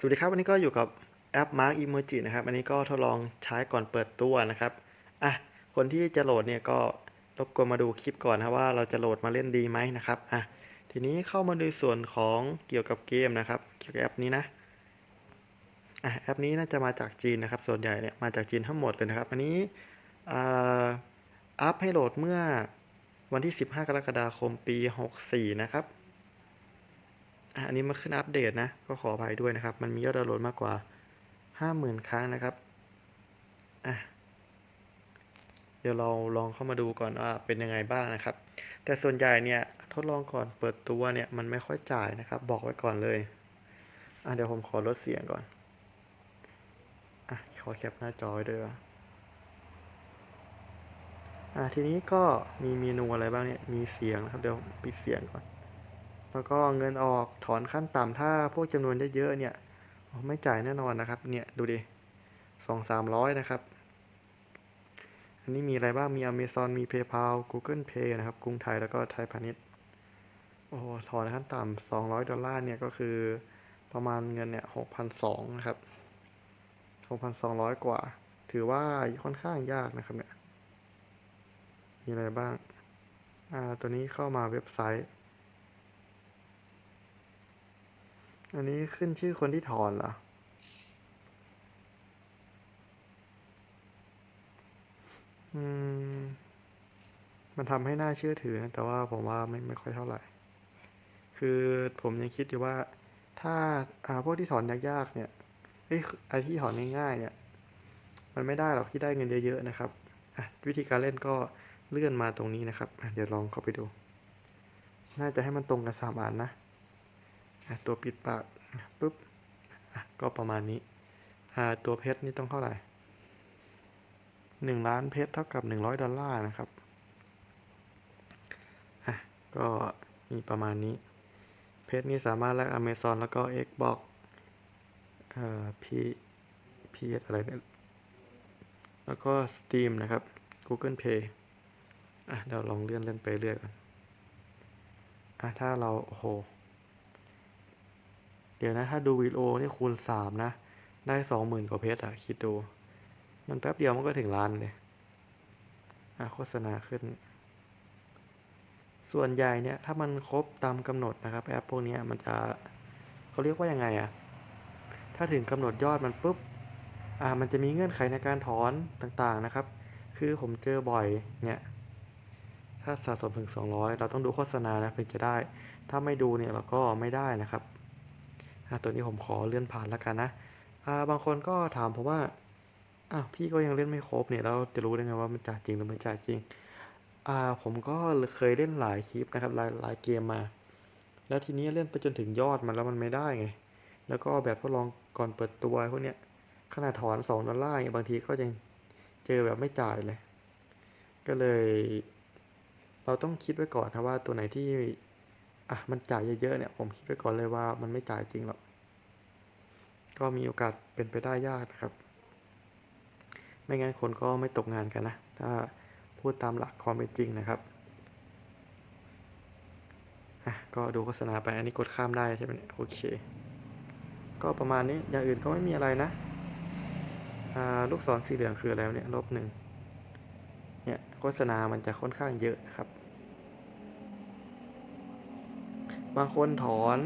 สวัสดีครับวันนี้ก็อยู่กับแอป Mark Emoji นะครับ อันนี้ก็ทดลองใช้ก่อนเปิดตัวนะครับอะคนที่จะโหลดเนี่ยก็รบกวนมาดูคลิปก่อนนะว่าเราจะโหลดมาเล่นดีไหมนะครับอะทีนี้เข้ามาในส่วนของเกี่ยวกับเกมนะครับเกี่ยวกับแอปนี้นะอะแอปนี้น่าจะมาจากจีนนะครับ ส่วนใหญ่เนี่ยมาจากจีนทั้งหมดเลยนะครับ อันนี้อ่าอัพให้โหลดเมื่อวันที่ 15 กรกฎาคมปี 64 นะครับ อันนี้มาขึ้นอัปเดตนะ ก็ขออภัยด้วยนะครับ มันมียอดดาวน์โหลดมากกว่า 50,000 ครั้งนะครับ อะ เดี๋ยวเราลองเข้ามาดูก่อนว่าเป็นยังไงบ้างนะครับ แต่ส่วนใหญ่เนี่ยทดลองก่อนเปิดตัวเนี่ยมันไม่ค่อยจ่ายนะครับ บอกไว้ก่อนเลย อะเดี๋ยวผมขอลดเสียงก่อน อะขอแคปหน้าจอไว้ด้วยวะอะทีนี้ก็มีเมนูอะไรบ้างเนี่ย มีเสียงนะครับ เดี๋ยวปิดเสียงก่อน แล้วก็เงินออกถอนขั้นต่ำถ้าพวกจำนวนเยอะๆเนี่ย ไม่จ่ายแน่นอนนะครับ เนี่ยดูดิสองสามร้อยนะครับ อันนี้มีอะไรบ้างมี Amazon มี PayPal Google Pay นะครับ กรุงไทยแล้วก็ไทยพาณิชย์โอ้ถอนขั้นต่ำสองร้อยดอลลาร์เนี่ยก็คือประมาณเงินเนี่ยหกพันสองนะครับหกพันสองร้อยกว่า ถือว่าค่อนข้างยากนะครับเนี่ย มีอะไรบ้าง อ่า ตัวนี้เข้ามาเว็บไซต์ อันนี้ขึ้นชื่อคนที่ถอนเหรอ อืม มันทำให้น่าเชื่อถือนะ แต่ว่าผมว่าไม่ไม่ค่อยเท่าไหร่ คือผมยังคิดอยู่ว่า ถ้าอ่าพวกที่ถอนยากๆเนี่ยเอ้ยไอที่ถอนง่ายๆเนี่ย มันไม่ได้หรอกที่ได้เงินเยอะๆนะครับอะวิธีการเล่นก็เลื่อนมาตรงนี้นะครับ เดี๋ยวลองเข้าไปดู น่าจะให้มันตรงกันสามอันนะ ตัวปิดปากปุ๊บก็ประมาณนี้ตัวเพชรนี่ต้องเท่าไหร่หนึ่งล้านเพชรเท่ากับหนึ่งร้อยดอลลาร์นะครับอะก็มีประมาณนี้ เพชรนี่สามารถแลก Amazon แล้วก็ Xbox เอ่อ P PS อะไรเนี่ยแล้วก็ Steam นะครับ Google Play อะเดี๋ยวลองเลื่อนเล่นไปเรื่อยก่อนอะถ้าเราโอ้โห เดี๋ยวนะ ถ้าดูวิดีโอนี่คูณสามนะ ได้สองหมื่นกว่าเพชรอะคิดดู มันแป๊บเดียวมันก็ถึงล้านเลยอะโฆษณาขึ้น ส่วนใหญ่เนี่ย ถ้ามันครบตามกำหนดนะครับ แอปพวกนี้มันจะเขาเรียกว่ายังไงอะถ้าถึงกำหนดยอดมันปุ๊บอ่ามันจะมีเงื่อนไขในการถอนต่างๆนะครับ คือผมเจอบ่อยเนี่ย ถ้าสะสมถึง 200 เราต้องดูโฆษณานะถึงจะได้ ถ้าไม่ดูเนี่ยเราก็ไม่ได้นะครับ ตัวนี้ผมขอเลื่อนผ่านแล้วกันนะาบางคนก็ถามผมว่าอ้าวพี่ก็ยังเล่นไม่ครบเนี่ยเราจะรู้ได้ไงว่ามันจ่ายจริงหรือไม่จ่ายจริงอ่าผมก็เคยเล่นหลายคลิปนะครับหลายหลายเกมมา แล้วทีนี้เล่นไปจนถึงยอดมันแล้วมันไม่ได้ไง แล้วก็แบบทดลองก่อนเปิดตัวพวกเนี้ยขนาดถอนสองดอลลาร์เนี่ยบางทีก็ยังเจอแบบไม่จ่ายเลย ก็เลย เราต้องคิดไว้ก่อนครับว่าตัวไหนที่ อะมันจ่ายเยอะๆเนี่ยผมคิดไว้ก่อนเลยว่ามันไม่จ่ายจริงหรอกก็มีโอกาสเป็นไปได้ยากนะครับ ไม่งั้นคนก็ไม่ตกงานกันนะ ถ้าพูดตามหลักความเป็นจริงนะครับอะก็ดูโฆษณาไปอันนี้กดข้ามได้ใช่ไหมโอเค ก็ประมาณนี้อย่างอื่นก็ไม่มีอะไรนะอ่าลูกศรสีเหลืองคืออะไรเนี่ยลบหนึ่งเนี่ยโฆษณามันจะค่อนข้างเยอะนะครับ บางคนถอน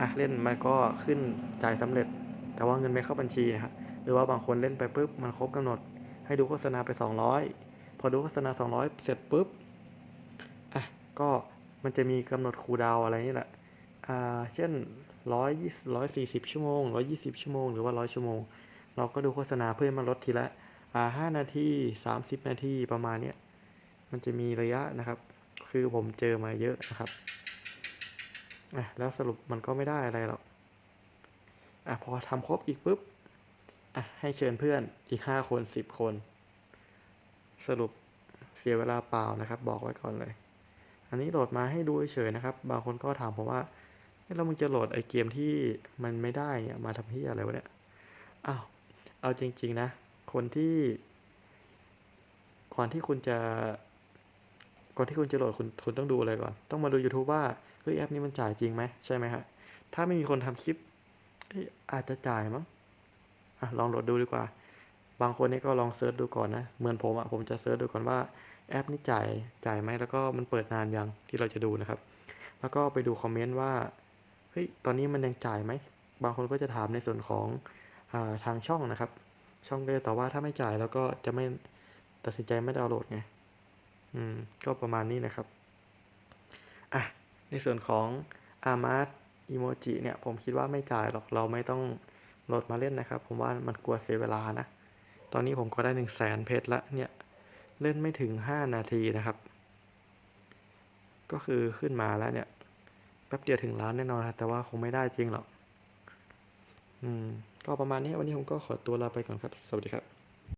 อะเล่นมันก็ขึ้นจ่ายสำเร็จ แต่ว่าเงินไม่เข้าบัญชีนะครับหรือว่าบางคนเล่นไปปุ๊บมันครบกำหนด ให้ดูโฆษณาไป 200 พอดูโฆษณา 200 เสร็จปุ๊บอะก็มันจะมีกำหนดคูดาวอะไรนี่แหละอ่าเช่น120 140ชั่วโมง120ชั่วโมงหรือว่า100ชั่วโมง เราก็ดูโฆษณาเพื่อมันลดทีละอ่า5นาที30นาทีประมาณเนี้ยมันจะมีระยะนะครับ คือผมเจอมาเยอะนะครับอะแล้วสรุปมันก็ไม่ได้อะไรหรอกอะพอทำครบอีกปุ๊บอะให้เชิญเพื่อนอีกห้าคนสิบคน สรุปเสียเวลาเปล่านะครับ บอกไว้ก่อนเลย อันนี้โหลดมาให้ดูเฉยนะครับ บางคนก็ถามผมว่าเอ๊ะแล้วมึงจะโหลดไอเกมที่มันไม่ได้เนี่ยมาทำที่อะไรวะเนี่ยอ้าวเอาจริง ๆ นะ คนที่ก่อนที่คุณจะ ก่อนที่คุณจะโหลดคุณคุณต้องดูอะไรก่อน ต้องมาดู YouTube ว่าเฮ้ยแอปนี้มันจ่ายจริงไหมใช่ไหมฮะถ้าไม่มีคนทำคลิปอาจจะจ่ายมั้งอะลองโหลดดูดีกว่า บางคนนี่ก็ลองเซิร์ชดูก่อนนะเหมือนผมอะผมจะเซิร์ชดูก่อนว่าแอปนี้จ่ายจ่ายไหมแล้วก็มันเปิดนานยังที่เราจะดูนะครับ แล้วก็ไปดูคอมเมนต์ว่าเฮ้ยตอนนี้มันยังจ่ายไหมบางคนก็จะถามในส่วนของอาทางช่องนะครับ ช่องก็จะตอบว่าถ้าไม่จ่ายแล้วก็จะไม่ตัดสินใจไม่ดาวน์โหลดไง อืมก็ประมาณนี้นะครับ อะ ในส่วนของอามาร์อีโมจิเนี่ย ผมคิดว่าไม่จ่ายหรอกเราไม่ต้องโหลดมาเล่นนะครับ ผมว่ามันกลัวเสียเวลานะ ตอนนี้ผมก็ได้หนึ่งแสนเพชรละเนี่ย เล่นไม่ถึงห้านาทีนะครับ ก็คือขึ้นมาแล้วเนี่ยแป๊บเดียวถึงล้านแน่นอนครับแต่ว่าคงไม่ได้จริงหรอก อืม ก็ประมาณนี้วันนี้ผมก็ขอตัวลาไปก่อนครับ สวัสดีครับ